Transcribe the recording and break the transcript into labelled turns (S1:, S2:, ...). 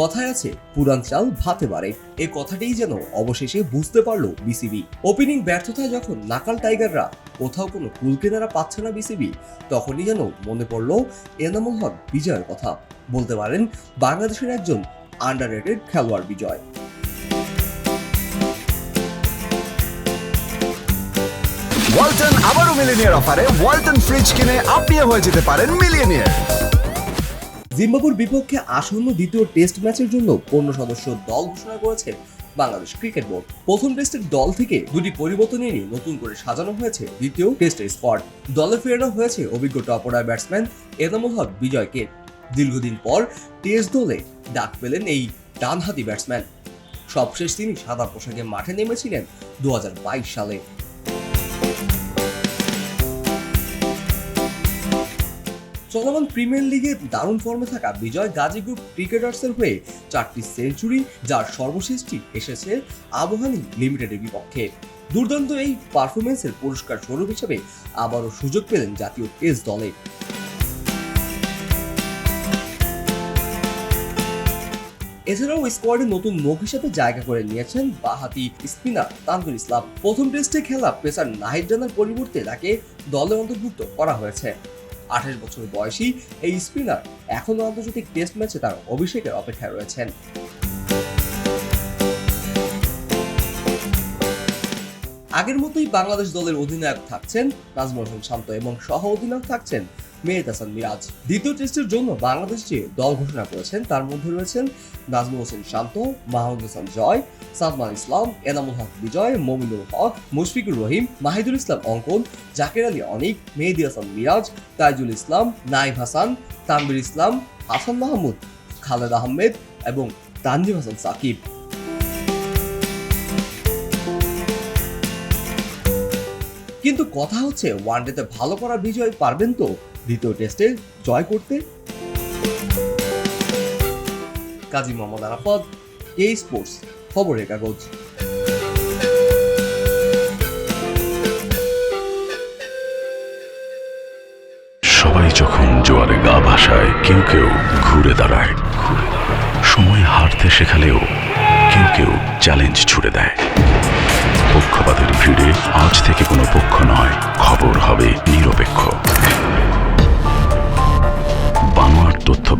S1: কথায় আছে পুরান চাল ভাতে বাড়ে। এ কথাটিই যেন অবশেষে বুঝতে পারল বিসিবি। ওপেনিং ব্যর্থতায় যখন নাকাল টাইগাররা কোথাও কোনো কুল কেনারা পাচ্ছে না বিসিবি, তখনই যেন মনে পড়ল এনামুল হক বিজয়ের কথা। বলতে পারেন, বাংলাদেশের একজন আন্ডার খেলোয়াড় বিজয়।
S2: ওয়ালটন আবারও মিলিনিয়ার অফারে ওয়ালটন ফ্রিজ কিনে আপনিও হয়ে যেতে পারেন মিলিয়নিয়ার
S1: জিম্বাবুর বিপক্ষে আসন্ন দ্বিতীয় টেস্ট ম্যাচের জন্য পূর্ণ সদস্য দল ঘোষণা করেছে বাংলাদেশ ক্রিকেট বোর্ড। প্রথম টেস্টের দল থেকে দুটি পরিবর্তন এনে নতুন করে সাজানো হয়েছে দ্বিতীয় টেস্টের স্কোয়াড। দলে ফেরানো হয়েছে অভিজ্ঞ টপরার ব্যাটসম্যান এনামুল হক বিজয়কে দীর্ঘদিন পর টেস্ট দলে ডাক পেলেন এই ডানহাতি ব্যাটসম্যান। সবশেষ তিনি সাদা পোশাকে মাঠে নেমেছিলেন দু হাজার বাইশ সালে। চলমান প্রিমিয়ার লিগে দারুণ ফর্মে থাকা বিজয় গাজী গ্রুপ ক্রিকেটার্সের হয়ে চারটি সেঞ্চুরি, যার সর্বশেষটি এসেছে আবহানী লিমিটেডের বিপক্ষে। দুর্দান্ত এই পারফরমেন্সের পুরস্কার স্বরূপ হিসেবে আবারও সুযোগ পেলেন জাতীয় টেস্ট দলে। এছাড়াও স্কোয়াডে নতুন মুখ হিসেবে জায়গা করে নিয়েছেন বাহাতি স্পিনার তানভীর ইসলাম। প্রথম টেস্টে খেলা পেসার নাহিদ জানার পরিবর্তে তাকে দলে অন্তর্ভুক্ত করা হয়েছে। আঠাশ বছর বয়সী এই স্পিনার এখনও আন্তর্জাতিক টেস্ট ম্যাচে তার অভিষেকের অপেক্ষায় রয়েছেন। আগের মতোই বাংলাদেশ দলের অধিনায়ক থাকছেন, নাজমুল হোসেন শান্ত এবং সহ অধিনায়ক থাকছেন মেহেদ হাসান মিরাজ। দ্বিতীয় টেস্টের জন্য বাংলাদেশ যে দল ঘোষণা করেছেন, তার মধ্যে রয়েছেন নাজমুল হোসেন শান্ত, মাহমুদ হাসান জয়, সাদমান ইসলাম, এনামুল হক বিজয়, মমিনুল হক, মুশফিকুর রহিম, মাহিদুল ইসলাম অঙ্কন, জাকের আলী অনিক, মেহেদি হাসান মিরাজ, তাইজুল ইসলাম নাইব হাসান তানবির ইসলাম, হাসান মাহমুদ, খালেদ আহমেদ এবং তানজিম হাসান সাকিব। কিন্তু কথা হচ্ছে, ওয়ানডেতে ভালো করা বিজয় পারবেন তো? দ্বিতীয় টেস্টে জয় করতে। কাজী মোহাম্মদ আরাফাত কে স্পোর্টস খবরের কাগজ।
S3: সবাই যখন জোয়ারে গা ভাসায়, কেউ কেউ ঘুরে দাঁড়ায়। ঘুরে। সময় হারতে শেখালেও কেউ কেউ চ্যালেঞ্জ ছুড়ে দেয়। পক্ষপাতের ভিড়ে আজ থেকে কোনো পক্ষ নয়, খবর হবে নিরপেক্ষ।